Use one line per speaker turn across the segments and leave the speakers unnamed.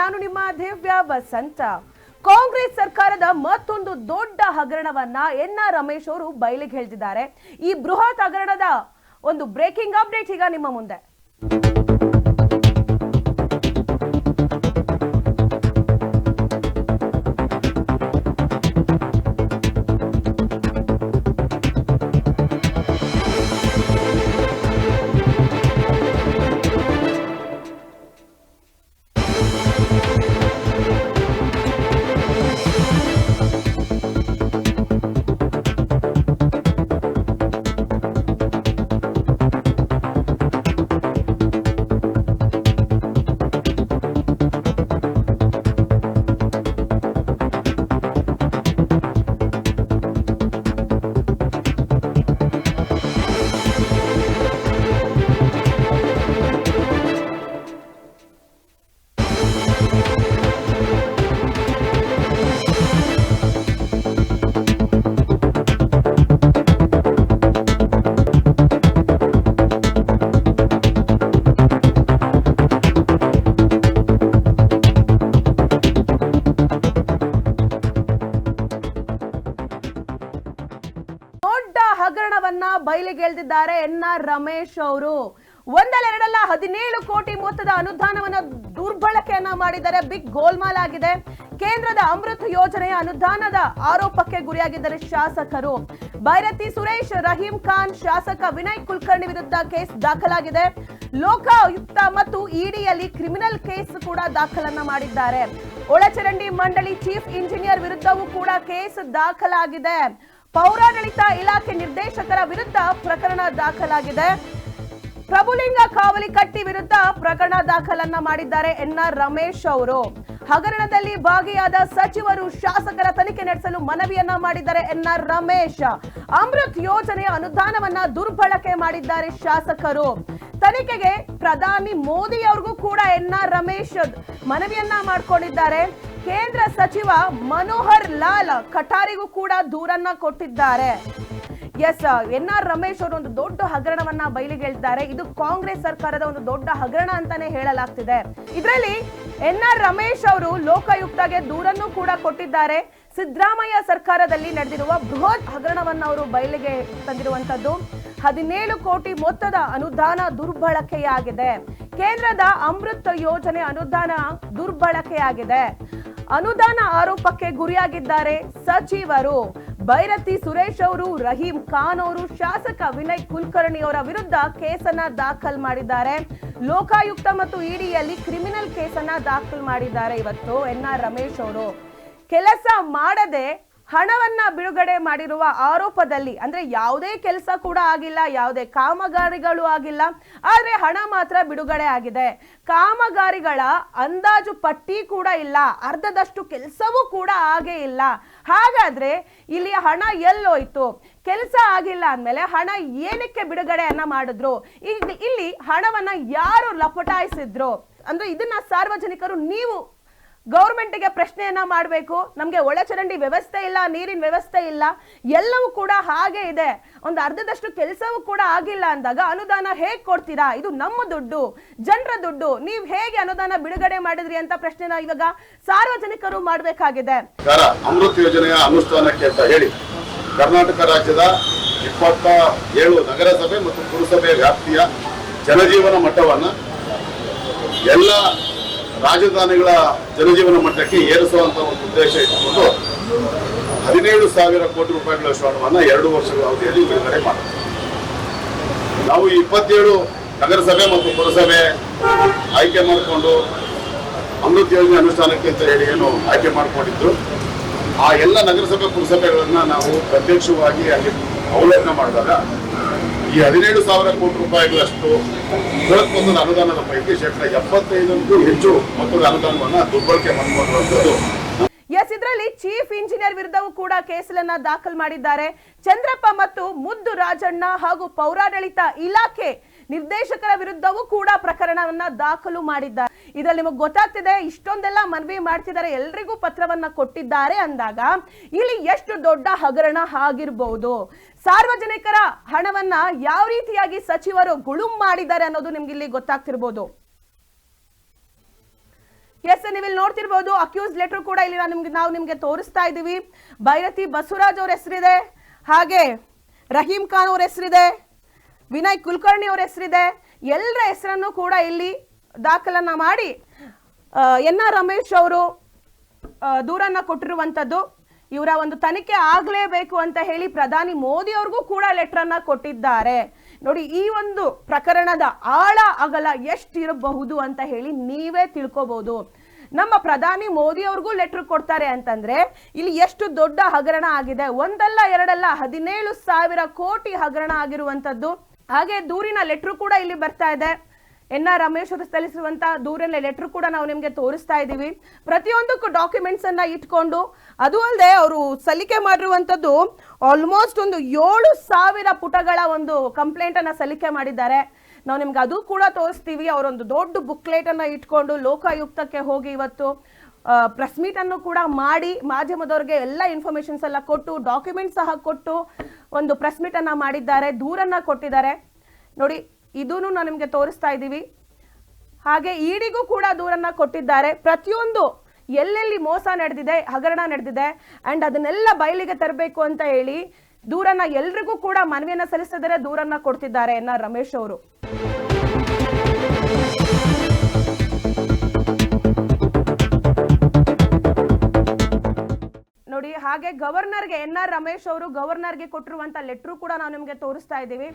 ನಾನು ನಿಮ್ಮ ದಿವ್ಯ ವಸಂತ ಕಾಂಗ್ರೆಸ್ ಸರ್ಕಾರದ ಮತ್ತೊಂದು ದೊಡ್ಡ ಹಗರಣವನ್ನ ಎನ್ ಆರ್ ರಮೇಶ್ ಅವರು ಬಯಲಿಗೆ ಹೇಳ್ತಿದ್ದಾರೆ. ಈ ಬೃಹತ್ ಹಗರಣದ ಒಂದು ಬ್ರೇಕಿಂಗ್ ಅಪ್ಡೇಟ್ ಈಗ ನಿಮ್ಮ ಮುಂದೆ. ಹಗರಣವನ್ನ ಬಯಲಿಗೆಳೆದಿದ್ದಾರೆ ಎನ್ ಆರ್ ರಮೇಶ್ ಅವರು. ಒಂದೆರಡಲ್ಲ ಹದಿನೇಳು ಕೋಟಿ ಮೊತ್ತದ ಅನುದಾನವನ್ನ ದುರ್ಬಳಕೆಯನ್ನ ಮಾಡಿದ್ದಾರೆ. ಬಿಗ್ ಗೋಲ್ಮಾಲ್ ಆಗಿದೆ. ಕೇಂದ್ರದ ಅಮೃತ್ ಯೋಜನೆಯ ಅನುದಾನದ ಆರೋಪಕ್ಕೆ ಗುರಿಯಾಗಿದ್ದಾರೆ ಶಾಸಕರು. ಭೈರತಿ ಸುರೇಶ್, ರಹೀಂ ಖಾನ್, ಶಾಸಕ ವಿನಯ್ ಕುಲಕರ್ಣಿ ವಿರುದ್ಧ ಕೇಸ್ ದಾಖಲಾಗಿದೆ. ಲೋಕಾಯುಕ್ತ ಮತ್ತು ಇಡಿಯಲ್ಲಿ ಕ್ರಿಮಿನಲ್ ಕೇಸ್ ಕೂಡ ದಾಖಲನ್ನ ಮಾಡಿದ್ದಾರೆ. ಒಳಚರಂಡಿ ಮಂಡಳಿ ಚೀಫ್ ಇಂಜಿನಿಯರ್ ವಿರುದ್ಧವೂ ಕೂಡ ಕೇಸ್ ದಾಖಲಾಗಿದೆ. ಪೌರಾಡಳಿತ ಇಲಾಖೆ ನಿರ್ದೇಶಕರ ವಿರುದ್ಧ ಪ್ರಕರಣ ದಾಖಲಾಗಿದೆ. ಪ್ರಭುಲಿಂಗ ಕಾವಲಿ ಕಟ್ಟಿ ವಿರುದ್ಧ ಪ್ರಕರಣ ದಾಖಲನ್ನ ಮಾಡಿದ್ದಾರೆ ಎನ್ಆರ್ ರಮೇಶ್ ಅವರು. ಹಗರಣದಲ್ಲಿ ಭಾಗಿಯಾದ ಸಚಿವರು ಶಾಸಕರ ತನಿಖೆ ನಡೆಸಲು ಮನವಿಯನ್ನ ಮಾಡಿದ್ದಾರೆ ಎನ್ಆರ್ ರಮೇಶ್. ಅಮೃತ್ ಯೋಜನೆಯ ಅನುದಾನವನ್ನ ದುರ್ಬಳಕೆ ಮಾಡಿದ್ದಾರೆ ಶಾಸಕರು. ತನಿಖೆಗೆ ಪ್ರಧಾನಿ ಮೋದಿ ಅವ್ರಿಗೂ ಕೂಡ ಎನ್ಆರ್ ರಮೇಶ್ ಮನವಿಯನ್ನ ಮಾಡ್ಕೊಂಡಿದ್ದಾರೆ. ಕೇಂದ್ರ ಸಚಿವ ಮನೋಹರ್ ಲಾಲ್ ಕಟಾರಿಗೂ ಕೂಡ ದೂರನ್ನ ಕೊಟ್ಟಿದ್ದಾರೆ. ಎಸ್ ಎನ್ ಆರ್ ರಮೇಶ್ ಅವರು ಒಂದು ದೊಡ್ಡ ಹಗರಣವನ್ನ ಬಯಲಿಗೆ ಇದು ಕಾಂಗ್ರೆಸ್ ಸರ್ಕಾರದ ಒಂದು ದೊಡ್ಡ ಹಗರಣ ಅಂತಾನೆ ಹೇಳಲಾಗ್ತಿದೆ. ಇದರಲ್ಲಿ ಎನ್ ಆರ್ ರಮೇಶ್ ಅವರು ಲೋಕಾಯುಕ್ತಗೆ ದೂರನ್ನು ಕೂಡ ಕೊಟ್ಟಿದ್ದಾರೆ. ಸಿದ್ದರಾಮಯ್ಯ ಸರ್ಕಾರದಲ್ಲಿ ನಡೆದಿರುವ ಬೃಹತ್ ಹಗರಣವನ್ನು ಅವರು ಬಯಲಿಗೆ ತಂದಿರುವಂತದ್ದು ಹದಿನೇಳು ಕೋಟಿ ಮೊತ್ತದ ಅನುದಾನ ದುರ್ಬಳಕೆಯಾಗಿದೆ. ಕೇಂದ್ರದ ಅಮೃತ್ ಯೋಜನೆ ಅನುದಾನ ದುರ್ಬಳಕೆಯಾಗಿದೆ. ಅನುದಾನ ಆರೋಪಕ್ಕೆ ಗುರಿಯಾಗಿದ್ದಾರೆ ಸಚಿವರು. ಭೈರತಿ ಸುರೇಶ್ ಅವರು, ರಹೀಂ ಖಾನ್ ಅವರು, ಶಾಸಕ ವಿನಯ್ ಕುಲಕರ್ಣಿ ಅವರ ವಿರುದ್ಧ ಕೇಸನ್ನ ದಾಖಲ್ ಮಾಡಿದ್ದಾರೆ. ಲೋಕಾಯುಕ್ತ ಮತ್ತು ಇಡಿಯಲ್ಲಿ ಕ್ರಿಮಿನಲ್ ಕೇಸನ್ನ ದಾಖಲು ಮಾಡಿದ್ದಾರೆ ಇವತ್ತು ಎನ್ ಆರ್ ರಮೇಶ್ ಅವರು. ಕೆಲಸ ಮಾಡದೆ ಹಣವನ್ನ ಬಿಡುಗಡೆ ಮಾಡಿರುವ ಆರೋಪದಲ್ಲಿ, ಅಂದ್ರೆ ಯಾವುದೇ ಕೆಲಸ ಕೂಡ ಆಗಿಲ್ಲ, ಯಾವುದೇ ಕಾಮಗಾರಿಗಳು ಆಗಿಲ್ಲ, ಆದ್ರೆ ಹಣ ಮಾತ್ರ ಬಿಡುಗಡೆ ಆಗಿದೆ. ಕಾಮಗಾರಿಗಳ ಅಂದಾಜು ಪಟ್ಟಿ ಕೂಡ ಇಲ್ಲ, ಅರ್ಧದಷ್ಟು ಕೆಲಸವೂ ಕೂಡ ಆಗೇ ಇಲ್ಲ. ಹಾಗಾದ್ರೆ ಇಲ್ಲಿ ಹಣ ಎಲ್ಲೋಯ್ತು? ಕೆಲಸ ಆಗಿಲ್ಲ ಅಂದಮೇಲೆ ಹಣ ಏನಕ್ಕೆ ಬಿಡುಗಡೆಯನ್ನ ಮಾಡಿದ್ರು? ಇಲ್ಲಿ ಹಣವನ್ನ ಯಾರು ಲಪಟಾಯಿಸಿದ್ರು? ಅಂದ್ರೆ ಇದನ್ನ ಸಾರ್ವಜನಿಕರು ನೀವು ಗೌರ್ಮೆಂಟ್ಗೆ ಪ್ರಶ್ನೆಯನ್ನ ಮಾಡಬೇಕು. ನಮಗೆ ಒಳಚರಂಡಿ ವ್ಯವಸ್ಥೆ ಇಲ್ಲ, ನೀರಿನ ವ್ಯವಸ್ಥೆ ಇಲ್ಲ, ಎಲ್ಲವೂ ಕೂಡ ಹಾಗೆ ಇದೆ. ಒಂದು ಅರ್ಧದಷ್ಟು ಕೆಲಸವೂ ಕೂಡ ಆಗಿಲ್ಲ ಅಂದಾಗ ಅನುದಾನ ಹೇಗೆ ಕೊಡ್ತೀರಾ? ಇದು ನಮ್ಮ ದುಡ್ಡು, ಜನರ ದುಡ್ಡು. ನೀವು ಹೇಗೆ ಅನುದಾನ ಬಿಡುಗಡೆ ಮಾಡಿದ್ರಿ ಅಂತ ಪ್ರಶ್ನೆನ ಇವಾಗ ಸಾರ್ವಜನಿಕರು ಮಾಡಬೇಕಾಗಿದೆ.
ಅಮೃತ್ ಯೋಜನೆಯ ಅನುಷ್ಠಾನಕ್ಕೆ ಅಂತ ಹೇಳಿ ಕರ್ನಾಟಕ ರಾಜ್ಯದ ಇಪ್ಪತ್ತ ಏಳು ನಗರಸಭೆ ಮತ್ತು ಪುರಸಭೆ ವ್ಯಾಪ್ತಿಯ ಜನಜೀವನ ಮಟ್ಟವನ್ನು ಎಲ್ಲ ರಾಜಧಾನಿಗಳ ಜನಜೀವನ ಮಟ್ಟಕ್ಕೆ ಏರಿಸುವಂತ ಒಂದು ಉದ್ದೇಶ ಇಟ್ಟುಕೊಂಡು ಹದಿನೇಳು ಸಾವಿರ ಕೋಟಿ ರೂಪಾಯಿಗಳಷ್ಟು ಹಣವನ್ನು ಎರಡು ವರ್ಷಗಳ ಅವಧಿಯಲ್ಲಿ ಬಿಡುಗಡೆ ಮಾಡಿದೆ ನಾವು ಇಪ್ಪತ್ತೇಳು ನಗರಸಭೆ ಮತ್ತು ಪುರಸಭೆ ಆಯ್ಕೆ ಮಾಡಿಕೊಂಡು ಅಮೃತ್ ಯೋಜನೆ ಅನುಷ್ಠಾನಕ್ಕೆ ಅಂತ ಹೇಳಿ ಏನು ಆಯ್ಕೆ ಮಾಡಿಕೊಂಡಿದ್ದು ಆ ಎಲ್ಲ ನಗರಸಭೆ, ಪುರಸಭೆಗಳನ್ನ ನಾವು ಪ್ರತ್ಯಕ್ಷವಾಗಿ ಅಲ್ಲಿ ಅವಲೋಕನ ಮಾಡಿದಾಗ ಈ ಹದಿನೇಳು ಸಾವಿರ ಕೋಟಿ ರೂಪಾಯಿಗಳಷ್ಟು ಬೃಹತ್ ಮೊತ್ತದ ಅನುದಾನದ ಪೈಕಿ ಶೇಕಡ ಎಪ್ಪತ್ತೈದಕ್ಕೂ ಹೆಚ್ಚು ಮೊತ್ತದ ಅನುದಾನವನ್ನ ದುರ್ಬಳಕೆ ಮಾಡಿಕೊಂಡಿರುವಂಥದ್ದು.
ಎಸ್, ಇದರಲ್ಲಿ ಚೀಫ್ ಇಂಜಿನಿಯರ್ ವಿರುದ್ಧವೂ ಕೂಡ ಕೇಸನ್ನ ದಾಖಲು ಮಾಡಿದ್ದಾರೆ. ಚಂದ್ರಪ್ಪ ಮತ್ತು ಮುದ್ದು ರಾಜಣ್ಣ ಹಾಗೂ ಪೌರಾಡಳಿತ ಇಲಾಖೆ ನಿರ್ದೇಶಕರ ವಿರುದ್ಧವೂ ಕೂಡ ಪ್ರಕರಣವನ್ನ ದಾಖಲು ಮಾಡಿದ್ದಾರೆ. ಇದರಲ್ಲಿ ನಿಮಗೆ ಗೊತ್ತಾಗ್ತಿದೆ, ಇಷ್ಟೊಂದೆಲ್ಲ ಮನವಿ ಮಾಡ್ತಿದ್ದಾರೆ ಎಲ್ರಿಗೂ ಪತ್ರವನ್ನ ಕೊಟ್ಟಿದ್ದಾರೆ ಅಂದಾಗ, ಇಲ್ಲಿ ಎಷ್ಟು ದೊಡ್ಡ ಹಗರಣ ಆಗಿರ್ಬಹುದು ಸಾರ್ವಜನಿಕರ ಹಣವನ್ನ ಯಾವ ರೀತಿಯಾಗಿ ಸಚಿವರು ಗುಳುಂ ಮಾಡಿದ್ದಾರೆ ಅನ್ನೋದು ನಿಮ್ಗೆ ಇಲ್ಲಿ ಗೊತ್ತಾಗ್ತಿರ್ಬೋದು. ಎಸ್ ನೀವು ನೋಡ್ತಿರ್ಬೋದು ಅಕ್ಯೂಸ್ ಲೆಟರ್ ಕೂಡ ಇಲ್ಲಿ ನಿಮ್ಗೆ, ನಾವು ನಿಮ್ಗೆ ತೋರಿಸ್ತಾ ಇದ್ದೀವಿ. ಭೈರತಿ ಬಸವರಾಜ್ ಅವ್ರ ಹೆಸರಿದೆ, ಹಾಗೆ ರಹೀಂ ಖಾನ್ ಅವ್ರ ಹೆಸರಿದೆ, ವಿನಯ್ ಕುಲಕರ್ಣಿ ಅವ್ರ ಹೆಸರಿದೆ ಎಲ್ಲರ ಹೆಸರನ್ನು ಕೂಡ ಇಲ್ಲಿ ದಾಖಲನ್ನ ಮಾಡಿ ಎನ್ ಆರ್ ರಮೇಶ್ ಅವರು ದೂರನ್ನ ಕೊಟ್ಟಿರುವಂತದ್ದು ಇವರ ಒಂದು ತನಿಖೆ ಆಗಲೇಬೇಕು ಅಂತ ಹೇಳಿ ಪ್ರಧಾನಿ ಮೋದಿ ಅವ್ರಿಗೂ ಕೂಡ ಲೆಟರ್ ಕೊಟ್ಟಿದ್ದಾರೆ. ನೋಡಿ, ಈ ಒಂದು ಪ್ರಕರಣದ ಆಳ ಅಗಲ ಎಷ್ಟಿರಬಹುದು ಅಂತ ಹೇಳಿ ನೀವೇ ತಿಳ್ಕೊಬಹುದು ನಮ್ಮ ಪ್ರಧಾನಿ ಮೋದಿ ಅವ್ರಿಗೂ ಲೆಟರ್ ಕೊಡ್ತಾರೆ ಅಂತಂದ್ರೆ, ಇಲ್ಲಿ ಎಷ್ಟು ದೊಡ್ಡ ಹಗರಣ ಆಗಿದೆ. ಒಂದಲ್ಲ, ಎರಡಲ್ಲ, ಹದಿನೇಳು ಸಾವಿರ ಕೋಟಿ ಹಗರಣ ಆಗಿರುವಂತದ್ದು ಹಾಗೆ ದೂರಿನ ಲೆಟರ್ ಕೂಡ ಇಲ್ಲಿ ಬರ್ತಾ ಇದೆ. ಎನ್ ಆರ್ ರಮೇಶ್ ಅವರು ಸಲ್ಲಿಸಿರುವಂತಹ ದೂರಿನ ಲೆಟರ್ ಕೂಡ ನಾವು ನಿಮಗೆ ತೋರಿಸ್ತಾ ಇದ್ದೀವಿ. ಪ್ರತಿಯೊಂದಕ್ಕೂ ಡಾಕ್ಯುಮೆಂಟ್ಸ್ ಅನ್ನ ಇಟ್ಕೊಂಡು, ಅದು ಅಲ್ಲದೆ ಅವರು ಸಲ್ಲಿಕೆ ಮಾಡಿರುವಂತದ್ದು ಆಲ್ಮೋಸ್ಟ್ ಒಂದು ಏಳು ಸಾವಿರ ಪುಟಗಳ ಒಂದು ಕಂಪ್ಲೇಂಟ್ ಅನ್ನ ಸಲ್ಲಿಕೆ ಮಾಡಿದ್ದಾರೆ. ನಾವು ನಿಮ್ಗೆ ಅದು ಕೂಡ ತೋರಿಸ್ತೀವಿ. ಅವರೊಂದು ದೊಡ್ಡ ಬುಕ್ಲೆಟ್ ಅನ್ನ ಇಟ್ಕೊಂಡು ಲೋಕಾಯುಕ್ತಕ್ಕೆ ಹೋಗಿ ಇವತ್ತು ಪ್ರೆಸ್ ಮೀಟ್ ಅನ್ನು ಕೂಡ ಮಾಡಿ, ಮಾಧ್ಯಮದವ್ರಿಗೆ ಎಲ್ಲ ಇನ್ಫಾರ್ಮೇಶನ್ಸ್ ಎಲ್ಲ ಕೊಟ್ಟು ಡಾಕ್ಯುಮೆಂಟ್ ಸಹ ಕೊಟ್ಟು ಒಂದು ಪ್ರೆಸ್ ಮೀಟ್ ಅನ್ನ ಮಾಡಿದ್ದಾರೆ, ದೂರನ್ನ ಕೊಟ್ಟಿದ್ದಾರೆ. ನೋಡಿ ಇದೂ ನಾವು ನಿಮಗೆ ತೋರಿಸ್ತಾ ಇದ್ದೀವಿ. ಹಾಗೆ ಈಡಿಗೂ ಕೂಡ ದೂರನ್ನ ಕೊಟ್ಟಿದ್ದಾರೆ. ಪ್ರತಿಯೊಂದು ಎಲ್ಲೆಲ್ಲಿ ಮೋಸ ನಡೆದಿದೆ, ಹಗರಣ ನಡೆದಿದೆ ಅಂಡ್ ಅದನ್ನೆಲ್ಲ ಬಯಲಿಗೆ ತರಬೇಕು ಅಂತ ಹೇಳಿ ದೂರನ್ನ ಎಲ್ರಿಗೂ ಕೂಡ ಮನವಿಯನ್ನ ಸಲ್ಲಿಸಿದರೆ ದೂರನ್ನ ಕೊಡ್ತಿದ್ದಾರೆ ಎನ್ನ ರಮೇಶ್ ಅವರು. ನೋಡಿ, ಹಾಗೆ ಗವರ್ನರ್ಗೆ, ಎನ್ ಆರ್ ರಮೇಶ್ ಅವರು ಗವರ್ನರ್ಗೆ ಕೊಟ್ಟಿರುವಂತ ಲೆಟ್ರು ಕೂಡ ನಾವು ನಿಮಗೆ ತೋರಿಸ್ತಾ ಇದ್ದೀವಿ.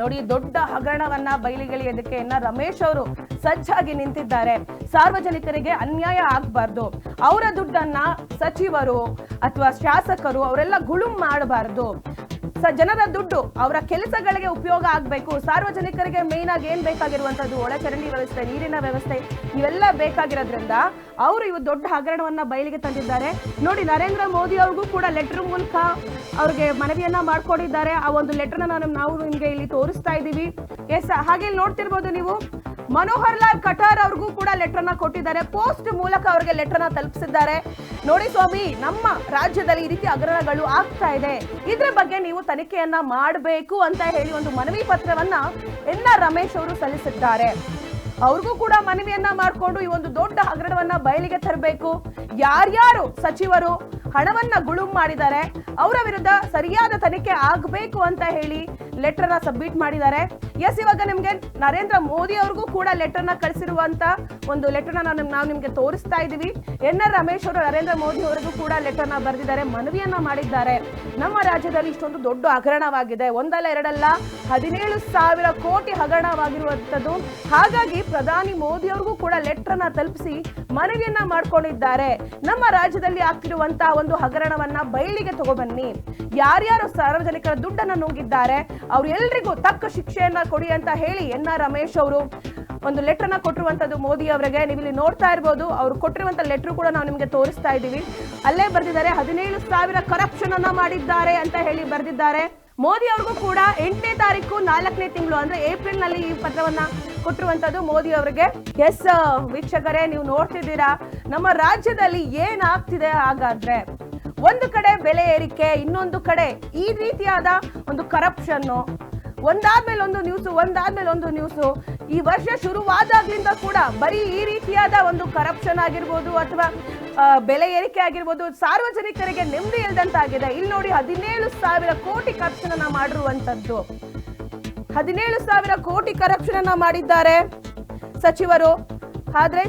ನೋಡಿ ದೊಡ್ಡ ಹಗರಣವನ್ನ ಬಯಲಿಗೆಳೆಯೋದಕ್ಕೆ ರಮೇಶ್ ಅವರು ಸಜ್ಜಾಗಿ ನಿಂತಿದ್ದಾರೆ. ಸಾರ್ವಜನಿಕರಿಗೆ ಅನ್ಯಾಯ ಆಗಬಾರ್ದು. ಅವರ ದುಡ್ಡನ್ನ ಸಚಿವರು ಅಥವಾ ಶಾಸಕರು ಅವರೆಲ್ಲ ಗುಳುಂ ಮಾಡಬಾರ್ದು. ಸ, ಜನರ ದುಡ್ಡು ಅವರ ಕೆಲಸಗಳಿಗೆ ಉಪಯೋಗ ಆಗಬೇಕು. ಸಾರ್ವಜನಿಕರಿಗೆ ಮೇನ್ ಆಗಿ ಏನ್ ಬೇಕಾಗಿರುವಂತದ್ದು ಒಳಚರಂಡಿ ವ್ಯವಸ್ಥೆ, ನೀರಿನ ವ್ಯವಸ್ಥೆ, ಇವೆಲ್ಲ ಬೇಕಾಗಿರೋದ್ರಿಂದ ಅವರು ಇವು ದೊಡ್ಡ ಹಗರಣವನ್ನ ಬಯಲಿಗೆ ತಂದಿದ್ದಾರೆ. ನೋಡಿ, ನರೇಂದ್ರ ಮೋದಿ ಅವ್ರಿಗೂ ಕೂಡ ಲೆಟರ್ ಮೂಲಕ ಅವ್ರಿಗೆ ಮನವಿಯನ್ನ ಮಾಡ್ಕೊಂಡಿದ್ದಾರೆ. ಆ ಒಂದು ಲೆಟರ್ನ ನಾವು ನಿಮ್ಗೆ ಇಲ್ಲಿ ತೋರಿಸ್ತಾ ಇದ್ದೀವಿ. ಎಸ್, ಹಾಗೆ ಇಲ್ಲಿ ನೋಡ್ತಿರ್ಬೋದು ನೀವು. ಮನೋಹರ್ ಲಾಲ್ ಕಟಾರ್ ಅವ್ರಿಗೂ ಕೂಡ ಲೆಟರ್ನ ಕೊಟ್ಟಿದ್ದಾರೆ. ಪೋಸ್ಟ್ ಮೂಲಕ ಅವರಿಗೆ ಲೆಟರ್ನ ತಲುಪಿಸಿದ್ದಾರೆ. ನೋಡಿ ಸ್ವಾಮಿ, ನಮ್ಮ ರಾಜ್ಯದಲ್ಲಿ ಈ ರೀತಿ ಹಗರಣಗಳು ಆಗ್ತಾ ಇದೆ. ಇದ್ರ ಬಗ್ಗೆ ನೀವು ತನಿಖೆಯನ್ನ ಮಾಡಬೇಕು ಅಂತ ಹೇಳಿ ಒಂದು ಮನವಿ ಪತ್ರವನ್ನ ಆರ್ ರಮೇಶ್ ಅವರು ಸಲ್ಲಿಸಿದ್ದಾರೆ. ಅವ್ರಿಗೂ ಕೂಡ ಮನವಿಯನ್ನ ಮಾಡಿಕೊಂಡು ಈ ಒಂದು ದೊಡ್ಡ ಹಗರಣವನ್ನ ಬಯಲಿಗೆ ತರಬೇಕು. ಯಾರ್ಯಾರು ಸಚಿವರು ಹಣವನ್ನ ಗುಳುಂ ಮಾಡಿದ್ದಾರೆ, ಅವರ ವಿರುದ್ಧ ಸರಿಯಾದ ತನಿಖೆ ಆಗಬೇಕು ಅಂತ ಹೇಳಿ ಲೆಟರ್ನ ಸಬ್ಮಿಟ್ ಮಾಡಿದ್ದಾರೆ. ಎಸ್ ಇವಾಗ ನಿಮಗೆ ನರೇಂದ್ರ ಮೋದಿ ಅವ್ರಿಗೂ ಕೂಡ ಲೆಟರ್ನ ಕಳಿಸಿರುವಂತ ಒಂದು ಲೆಟರ್ನ ನಾವು ನಾವು ನಿಮ್ಗೆ ತೋರಿಸ್ತಾ ಇದ್ದೀವಿ. ಎನ್ ಆರ್ ರಮೇಶ್ ಅವರು, ನರೇಂದ್ರ ಮೋದಿ ಅವರಿಗೂ ಕೂಡ ಲೆಟರ್ನ ಬರೆದಿದ್ದಾರೆ, ಮನವಿಯನ್ನ ಮಾಡಿದ್ದಾರೆ. ನಮ್ಮ ರಾಜ್ಯದಲ್ಲಿ ಇಷ್ಟೊಂದು ದೊಡ್ಡ ಹಗರಣವಾಗಿದೆ. ಒಂದಲ್ಲ ಎರಡಲ್ಲ, ಹದಿನೇಳು ಸಾವಿರ ಕೋಟಿ ಹಗರಣವಾಗಿರುವಂಥದ್ದು ಹಾಗಾಗಿ ಪ್ರಧಾನಿ ಮೋದಿ ಅವ್ರಿಗೂ ಕೂಡ ಲೆಟರ್ನ ತಲುಪಿಸಿ ಮನವಿಯನ್ನ ಮಾಡ್ಕೊಂಡಿದ್ದಾರೆ. ನಮ್ಮ ರಾಜ್ಯದಲ್ಲಿ ಆಗ್ತಿರುವಂತ ಒಂದು ಹಗರಣವನ್ನ ಬಯಲಿಗೆ ತಗೊಬನ್ನಿ. ಯಾರ್ಯಾರು ಸಾರ್ವಜನಿಕರ ದುಡ್ಡನ್ನ ನುಂಗಿದ್ದಾರೆ ಅವ್ರು ಎಲ್ರಿಗೂ ತಕ್ಕ ಶಿಕ್ಷೆಯನ್ನ ಕೊಡಿ ಅಂತ ಹೇಳಿ ಎನ್ ಆರ್ ರಮೇಶ್ ಅವರು ಒಂದು ಲೆಟರ್ನ ಕೊಟ್ಟಿರುವಂತದ್ದು ಮೋದಿ ಅವರಿಗೆ. ನೀವು ಇಲ್ಲಿ ನೋಡ್ತಾ ಇರ್ಬೋದು, ಅವ್ರು ಕೊಟ್ಟಿರುವಂತ ಲೆಟರ್ ಕೂಡ ನಾವು ನಿಮಗೆ ತೋರಿಸ್ತಾ ಇದ್ದೀವಿ. ಅಲ್ಲೇ ಬರೆದಿದ್ದಾರೆ, ಹದಿನೇಳು ಸಾವಿರ ಕರಪ್ಷನ್ ಅನ್ನ ಮಾಡಿದ್ದಾರೆ ಅಂತ ಹೇಳಿ ಬರೆದಿದ್ದಾರೆ. ಮೋದಿ ಅವ್ರಿಗೂ ಕೂಡ ಎಂಟನೇ ತಾರೀಕು ನಾಲ್ಕನೇ ತಿಂಗಳು, ಅಂದ್ರೆ ಏಪ್ರಿಲ್ನಲ್ಲಿ ಈ ಪತ್ರವನ್ನ ಕೊಟ್ಟಿರುವಂತದ್ದು ಮೋದಿ ಅವರಿಗೆ. ಎಸ್ ವೀಕ್ಷಕರೇ, ನೀವು ನೋಡ್ತಿದ್ದೀರಾ, ನಮ್ಮ ರಾಜ್ಯದಲ್ಲಿ ಏನಾಗ್ತಿದೆ ಹಾಗಾದ್ರೆ? ಒಂದು ಕಡೆ ಬೆಲೆ ಏರಿಕೆ, ಇನ್ನೊಂದು ಕಡೆ ಈ ರೀತಿಯಾದ ಒಂದು ಕರಪ್ಷನ್ನು ಒಂದಾದ್ಮೇಲೆ ಒಂದು ನ್ಯೂಸು ಒಂದಾದ್ಮೇಲೆ ಒಂದು ನ್ಯೂಸು ಈ ವರ್ಷ ಶುರುವಾದಾಗ್ಲಿಂದ ಕೂಡ ಬರೀ ಈ ರೀತಿಯಾದ ಒಂದು ಕರಪ್ಷನ್ ಆಗಿರ್ಬೋದು ಅಥವಾ ಬೆಲೆ ಏರಿಕೆ ಆಗಿರ್ಬೋದು, ಸಾರ್ವಜನಿಕರಿಗೆ ನೆಮ್ಮದಿ ಇಲ್ದಂತಾಗಿದೆ. ಇಲ್ಲಿ ನೋಡಿ ಹದಿನೇಳು ಸಾವಿರ ಕೋಟಿ ಕರಪ್ಷನ್ ಅನ್ನ ಮಾಡಿರುವಂತದ್ದು. ಹದಿನೇಳು ಸಾವಿರ ಕೋಟಿ ಕರಪ್ಷನ್ ಮಾಡಿದ್ದಾರೆ ಸಚಿವರು. ಆದ್ರೆ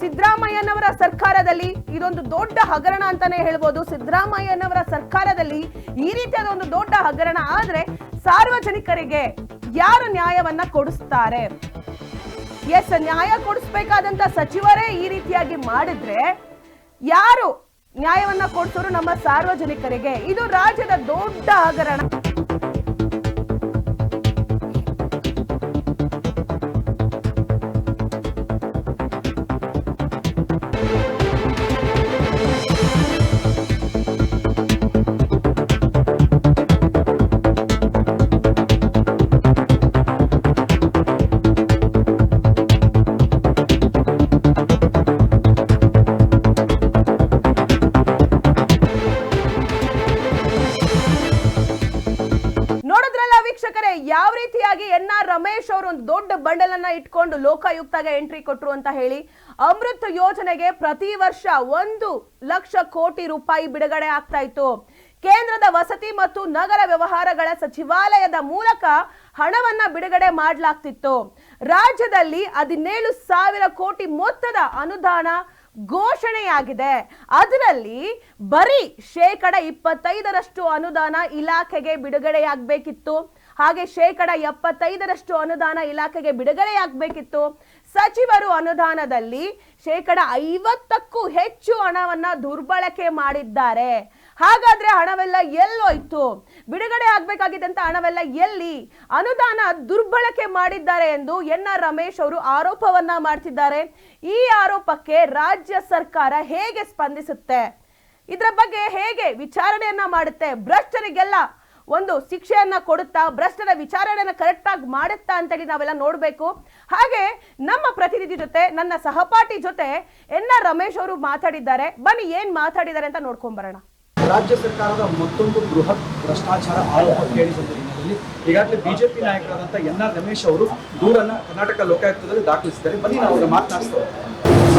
ಸಿದ್ದರಾಮಯ್ಯನವರ ಸರ್ಕಾರದಲ್ಲಿ ಇದೊಂದು ದೊಡ್ಡ ಹಗರಣ ಅಂತಾನೆ ಹೇಳ್ಬೋದು. ಸಿದ್ದರಾಮಯ್ಯನವರ ಸರ್ಕಾರದಲ್ಲಿ ಈ ರೀತಿಯಾದ ಒಂದು ದೊಡ್ಡ ಹಗರಣ ಆದ್ರೆ ಸಾರ್ವಜನಿಕರಿಗೆ ಯಾರು ನ್ಯಾಯವನ್ನ ಕೊಡಿಸ್ತಾರೆ? ಎಸ್, ನ್ಯಾಯ ಕೊಡಿಸ್ಬೇಕಾದಂತ ಸಚಿವರೇ ಈ ರೀತಿಯಾಗಿ ಮಾಡಿದ್ರೆ ಯಾರು ನ್ಯಾಯವನ್ನ ಕೊಡ್ಸೋರು ನಮ್ಮ ಸಾರ್ವಜನಿಕರಿಗೆ? ಇದು ರಾಜ್ಯದ ದೊಡ್ಡ ಹಗರಣ. ಇಟ್ಕೊಂಡು ಲೋಕಾಯುಕ್ತಗೆ ಎಂಟ್ರಿ ಕೊಟ್ರು ಅಂತ ಹೇಳಿ ಅಮೃತ್ ಯೋಜನೆಗೆ ಪ್ರತಿ ವರ್ಷ ಒಂದು ಲಕ್ಷ ಕೋಟಿ ರೂಪಾಯಿ ಬಿಡುಗಡೆ ಆಗ್ತಾ ಇತ್ತು. ಕೇಂದ್ರದ ವಸತಿ ಮತ್ತು ನಗರ ವ್ಯವಹಾರಗಳ ಸಚಿವಾಲಯದ ಮೂಲಕ ಹಣವನ್ನ ಬಿಡುಗಡೆ ಮಾಡಲಾಗ್ತಿತ್ತು. ರಾಜ್ಯದಲ್ಲಿ ಹದಿನೇಳು ಸಾವಿರ ಕೋಟಿ ಮೊತ್ತದ ಅನುದಾನ ಘೋಷಣೆಯಾಗಿದೆ. ಅದರಲ್ಲಿ ಬರೀ ಶೇಕಡ ಇಪ್ಪತ್ತೈದರಷ್ಟು ಅನುದಾನ ಇಲಾಖೆಗೆ ಬಿಡುಗಡೆಯಾಗಬೇಕಿತ್ತು. ಹಾಗೆ ಶೇಕಡ ಎಪ್ಪತ್ತೈದರಷ್ಟು ಅನುದಾನ ಇಲಾಖೆಗೆ ಬಿಡುಗಡೆಯಾಗಬೇಕಿತ್ತು ಸಚಿವರು ಅನುದಾನದಲ್ಲಿ ಶೇಕಡ ಐವತ್ತಕ್ಕೂ ಹೆಚ್ಚು ಹಣವನ್ನ ದುರ್ಬಳಕೆ ಮಾಡಿದ್ದಾರೆ. ಹಾಗಾದ್ರೆ ಹಣವೆಲ್ಲ ಎಲ್ಲೋಯ್ತು? ಬಿಡುಗಡೆ ಆಗ್ಬೇಕಾಗಿದ್ದಂತ ಹಣವೆಲ್ಲ ಎಲ್ಲಿ? ಅನುದಾನ ದುರ್ಬಳಕೆ ಮಾಡಿದ್ದಾರೆ ಎಂದು ಎನ್ ಆರ್ ರಮೇಶ್ ಅವರು ಆರೋಪವನ್ನ ಮಾಡ್ತಿದ್ದಾರೆ. ಈ ಆರೋಪಕ್ಕೆ ರಾಜ್ಯ ಸರ್ಕಾರ ಹೇಗೆ ಸ್ಪಂದಿಸುತ್ತೆ? ಇದರ ಬಗ್ಗೆ ಹೇಗೆ ವಿಚಾರಣೆಯನ್ನ ಮಾಡುತ್ತೆ? ಭ್ರಷ್ಟರಿಗೆಲ್ಲ ಒಂದು ಶಿಕ್ಷೆಯನ್ನ ಕೊಡುತ್ತಾ, ಭ್ರಷ್ಟರ ವಿಚಾರಣೆಯನ್ನು ಕರೆಕ್ಟ್ ಆಗಿ ಮಾಡುತ್ತಾ ಅಂತೇಳಿ ನಾವೆಲ್ಲ ನೋಡಬೇಕು. ಹಾಗೆ ನಮ್ಮ ಪ್ರತಿನಿಧಿ ಜೊತೆ, ನನ್ನ ಸಹಪಾಠಿ ಜೊತೆ ಎನ್ ಆರ್ ರಮೇಶ್ ಅವರು ಮಾತಾಡಿದ್ದಾರೆ. ಬನ್ನಿ, ಏನ್ ಮಾತಾಡಿದ್ದಾರೆ ಅಂತ ನೋಡ್ಕೊಂಡ್ ಬರೋಣ.
ರಾಜ್ಯ ಸರ್ಕಾರದ ಮತ್ತೊಂದು ಬೃಹತ್ ಭ್ರಷ್ಟಾಚಾರ ಆರೋಪ ಕೇಳಿ ಬಂದ ಹಿನ್ನೆಲೆಯಲ್ಲಿ ಈಗಾಗಲೇ ಬಿಜೆಪಿ ನಾಯಕರಾದಂತಹ ಎನ್ ಆರ್ ರಮೇಶ್ ಅವರು ದೂರನ್ನ ಕರ್ನಾಟಕ ಲೋಕಾಯುಕ್ತದಲ್ಲಿ ದಾಖಲಿಸಿದ್ದಾರೆ. ಬನ್ನಿ ನಾವು ಮಾತನಾಡಿಸ್ತೇವೆ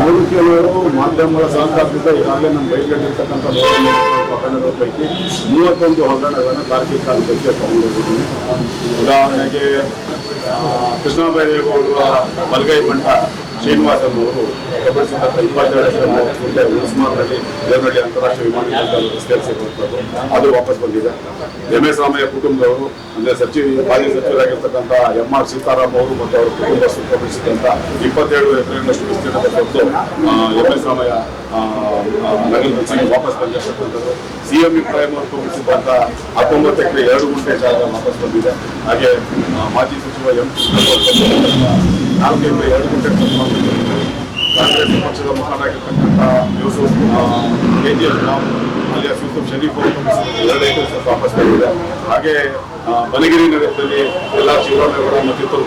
ಕೆಲವರು ಮಾಧ್ಯಮಗಳ ಸಹಕಾರದಿಂದ ಈಗಾಗಲೇ ನಮ್ಮ ಬೈಕ್ನಲ್ಲಿರ್ತಕ್ಕಂಥ ಹಗರಣಗಳ ಪೈಕಿ ಮೂವತ್ತೊಂದು ಹಗರಣಗಳನ್ನು ತಾರ್ಕಿಕ ಹಂತಕ್ಕೆ ತಗೊಂಡೋಗಿದ್ದೀನಿ ಉದಾಹರಣೆಗೆ ಕೃಷ್ಣ ಬೈರೇಗೌಡರ ಮಲ್ಗೈ ಬಂಟ. ಶ್ರೀನಿವಾಸನ್ ಅವರು ಕಬಡಿಸಿದಂಥ ಇಪ್ಪತ್ತೆರಡು ಎಕರೆ ಗುಂಟೆ ಉಸ್ಮಾನ್ನಲ್ಲಿ ದೇವನಹಳ್ಳಿ ಅಂತಾರಾಷ್ಟ್ರೀಯ ವಿಮಾನ ನಿಲ್ದಾಣದ ರಸ್ತೆಯಲ್ಲಿ ಅದು ವಾಪಸ್ ಬಂದಿದೆ. ಎಂ ಎಸ್ ರಾಮಯ್ಯ ಕುಟುಂಬದವರು ಅಂದರೆ ಸಚಿವ ಮಾಜಿ ಸಚಿವರಾಗಿರ್ತಕ್ಕಂಥ ಎಂ ಆರ್ ಸೀತಾರಾಮ್ ಅವರು ಮತ್ತು ಅವರ ಕುಟುಂಬ ಕಬಡಿಸಿದಂಥ ಇಪ್ಪತ್ತೇಳು ಎಕರೆಗಳಷ್ಟು ವಿಸ್ತೀರ್ಣದ ಎಂ ಎಸ್ ರಾಮಯ್ಯ ಆ, ಆ, ನಗರದ ವಾಪಸ್ ಬಂದಿರ್ತಕ್ಕಂಥದ್ದು. ಸಿ ಎಂ ಇಬ್ರಾಹಿಂ ಅವರು ಕಬಡಿಸಿದಂಥ ಹತ್ತೊಂಬತ್ತು ಎಕರೆ ಎರಡು ಗುಂಟೆ ಜಾಗ ವಾಪಸ್ ಬಂದಿದೆ. ಹಾಗೆ ಮಾಜಿ ಸಚಿವ ಎಂ ನಾಲ್ಕು ಎಕರೆ ಎರಡು ಗುಂಟೆ ಕಾಂಗ್ರೆಸ್ ಪಕ್ಷದ ಮುಖಂಡರಾಗಿರ್ತಕ್ಕಂಥ Yusuf K G F Ram alias Yusuf Sharif ಅವರು ಎರಡು ಎಕರೆ ವಾಪಸ್ ಬಂದಿದೆ. ಹಾಗೆ ಬನಗಿರಿ ನಗರದಲ್ಲಿ ಎಲ್ಲ ಶಿವರಾಮೇಗೌಡ ಮತ್ತು ಇತರ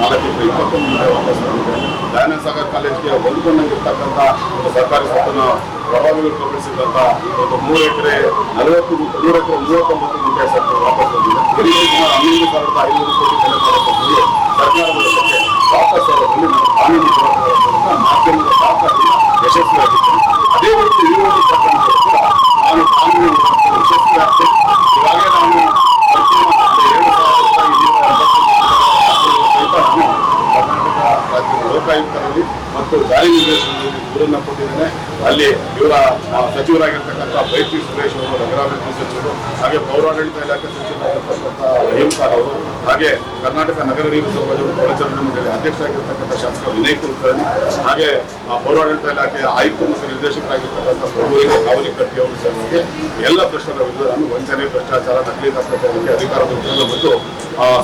ನಾಲ್ಕು ಎಕರೆ ಇಪ್ಪತ್ತೊಂದು ಎಕರೆ ವಾಪಸ್ ಬಂದಿದೆ. ದಯಾನಂದ ಸಾಗರ್ ಕಾಲೇಜ್ಗೆ ಹೊಂದ್ಕೊಂಡಂಗಿರ್ತಕ್ಕಂಥ ಒಂದು ಸರ್ಕಾರಿ ಸ್ವತ್ತನ್ನು ಪ್ರಭಾವಿಗಳು ಕಲ್ಪಿಸಿದಂಥ ಒಂದು ಮೂರು ಎಕರೆ, ನಲವತ್ತು ಮೂರು ಎಕರೆ ಮೂವತ್ತೊಂಬತ್ತು ಗಂಟೆ ಸರ್ಕಾರ ವಾಪಸ್ ಬಂದಿದೆ. ಹನ್ನೊಂದು ಸಾವಿರದ ಐನೂರು ಕೋಟಿ ಬೆಲೆ ಬಾಳುವ ಸರ್ಕಾರದ ವಶಕ್ಕೆ ವಾಪಸ್ ಅವರಲ್ಲಿ ಕಾನೂನು ಹೋರಾಟಗಳ ಮೂಲಕ ಮಾಧ್ಯಮದ ಸಹಕಾರದಿಂದ ಯಶಸ್ವಿಯಾಗಿತ್ತು ಅದೇ ರೀತಿ ವಿರೋಧಿ ಪ್ರಕರಣಗಳು ಕೂಡ ನಾನು ಕಾನೂನು ಹೋರಾಟದಲ್ಲಿ ಯಶಸ್ವಿಯಾಗ್ತೇನೆ ಇವಾಗಲೇ ನಾನು ಅಂತಿಮ ಹಂತದ ಎರಡು ಸಾವಿರದ ಇನ್ನೂರ ಎಂಬತ್ತು ಸಹಿತ ನಾನು ಕರ್ನಾಟಕ ರಾಜ್ಯದ ಲೋಕಾಯುಕ್ತರಲ್ಲಿ ಮತ್ತು ಜಾರಿ ನಿರ್ದೇಶನದಲ್ಲಿ ದೂರನ್ನ ಕೊಟ್ಟಿದ್ದೇನೆ ಅಲ್ಲಿ ಇವರ ಸಚಿವರಾಗಿರ್ತಕ್ಕಂಥ ಬೈತಿ ಸುರೇಶ್ ಅವರು, ನಗರಾಭಿವೃದ್ಧಿ ಸಚಿವರು, ಹಾಗೆ ಪೌರಾಡಳಿತ ಇಲಾಖೆ ಸಚಿವರಾಗಿರ್ತಕ್ಕಂಥ ರಹೀಂ ಅವರು, ಹಾಗೆ ಕರ್ನಾಟಕ ನಗರ ನೀರು ಸಮಾಜದ ಒಳಚರಣೆ ಮಂಡಳಿ ಅಧ್ಯಕ್ಷರಾಗಿರ್ತಕ್ಕಂಥ ಶಾಸಕ ವಿನಯ್ ಕುಲಕರ್ಣಿ, ಹಾಗೆ ಪೌರಾಡಳಿತ ಇಲಾಖೆಯ ಆಯುಕ್ತ ಮತ್ತು ನಿರ್ದೇಶಕರಾಗಿರ್ತಕ್ಕಂಥ ಪ್ರಭುವಿನ ಕಾವಲಿ ಕಟ್ಟಿ ಅವರು ಸೇರಿದಂತೆ ಎಲ್ಲ ಭ್ರಷ್ಟರ ವಿರುದ್ಧ ವಂಚನೆ, ಭ್ರಷ್ಟಾಚಾರ, ನಕಲಿ ದಾಖಲೆ ಅಧಿಕಾರ ವಿರುದ್ಧ ಮತ್ತು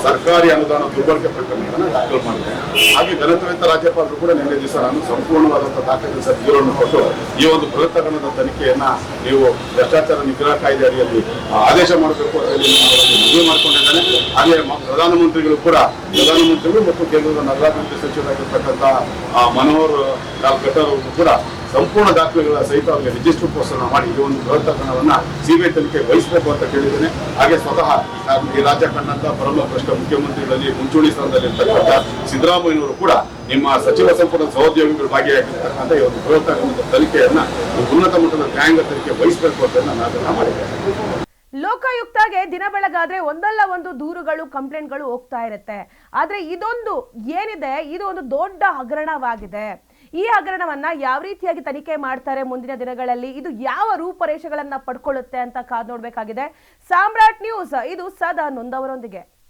ಸರ್ಕಾರಿ ಅನುದಾನ ದುರ್ಬಳಕೆ ಪ್ರಕರಣಗಳನ್ನು ದಾಖಲು ಮಾಡಿದೆ ಹಾಗೆ ಗಣತಂತ್ರ ರಾಜ್ಯಪಾಲರು ಕೂಡ ನಿನ್ನೆ ದಿವಸ ನಾನು ಸಂಪೂರ್ಣವಾದಂಥ ದಾಖಲೆ ಸಚಿವರನ್ನು ಕೊಟ್ಟು ಈ ಒಂದು ಬೃಹತ್ ತನಿಖೆಯನ್ನ ನೀವು ಭ್ರಷ್ಟಾಚಾರ ನಿಗ್ರಹ ಕಾಯ್ದೆ ಅಡಿಯಲ್ಲಿ ಆದೇಶ ಮಾಡಬೇಕು ಮನವಿ ಮಾಡಿಕೊಂಡಿದ್ದಾನೆ. ಹಾಗೆ ಪ್ರಧಾನಮಂತ್ರಿಗಳು ಕೂಡ, ಪ್ರಧಾನಮಂತ್ರಿಗಳು ಮತ್ತು ಕೇಂದ್ರದ ನಗರಾಭಿವೃದ್ಧಿ ಸಚಿವರಾಗಿರ್ತಕ್ಕಂಥ ಮನೋಹರ್, ಲಾಲ್ ಖಟ್ಟರ್ ಅವರು ಕೂಡ ಸಂಪೂರ್ಣ ದಾಖಲೆಗಳ ಸಹಿತ ಅವರಿಗೆ ರಿಜಿಸ್ಟರ್ ಪೋಸ್ಟನ್ನ ಮಾಡಿ ಈ ಒಂದು ಬೃಹತ್ ಪ್ರಕರಣವನ್ನ ಸಿಬಿಐ ತನಿಖೆ ವಹಿಸಬೇಕು ಅಂತ ಕೇಳಿದ್ದೇನೆ. ಹಾಗೆ ಸ್ವತಃ ಈ ರಾಜ್ಯ ಕಂಡಂತ ಪರಮ ಭ್ರಷ್ಟ ಮುಖ್ಯಮಂತ್ರಿಗಳಲ್ಲಿ ಮುಂಚೂಣಿ ಸ್ಥಾನದಲ್ಲಿರ್ತಕ್ಕಂಥ ಸಿದ್ದರಾಮಯ್ಯನವರು ಕೂಡ ನಿಮ್ಮ ಸಚಿವ ಸಂಪುಟ ಸಹೋದ್ಯೋಗಿಗಳು ಭಾಗಿಯಾಗಿರ್ತಕ್ಕಂಥ ಈ ಒಂದು ಈ ಉನ್ನತ ಮಟ್ಟದ ನ್ಯಾಯಾಂಗ ತನಿಖೆ ವಹಿಸಬೇಕು ಅಂತ ನಾನು ಮಾಡಿದ್ದೇನೆ
ಲೋಕಾಯುಕ್ತಗೆ ದಿನ ಬೆಳಗಾದ್ರೆ ಒಂದಲ್ಲ ಒಂದು ದೂರುಗಳು, ಕಂಪ್ಲೇಂಟ್ಗಳು ಹೋಗ್ತಾ ಇರುತ್ತೆ. ಆದ್ರೆ ಇದೊಂದು ಏನಿದೆ, ಇದು ಒಂದು ದೊಡ್ಡ ಹಗರಣವಾಗಿದೆ. ಈ ಹಗರಣವನ್ನ ಯಾವ ರೀತಿಯಾಗಿ ತನಿಖೆ ಮಾಡ್ತಾರೆ ಮುಂದಿನ ದಿನಗಳಲ್ಲಿ? ಇದು ಯಾವ ರೂಪರೇಷೆಗಳನ್ನ ಪಡ್ಕೊಳ್ಳುತ್ತೆ ಅಂತ ಕಾದ್ ನೋಡ್ಬೇಕಾಗಿದೆ. ಸಾಮ್ರಾಟ್ ನ್ಯೂಸ್, ಇದು ಸದಾ ನೊಂದವರೊಂದಿಗೆ.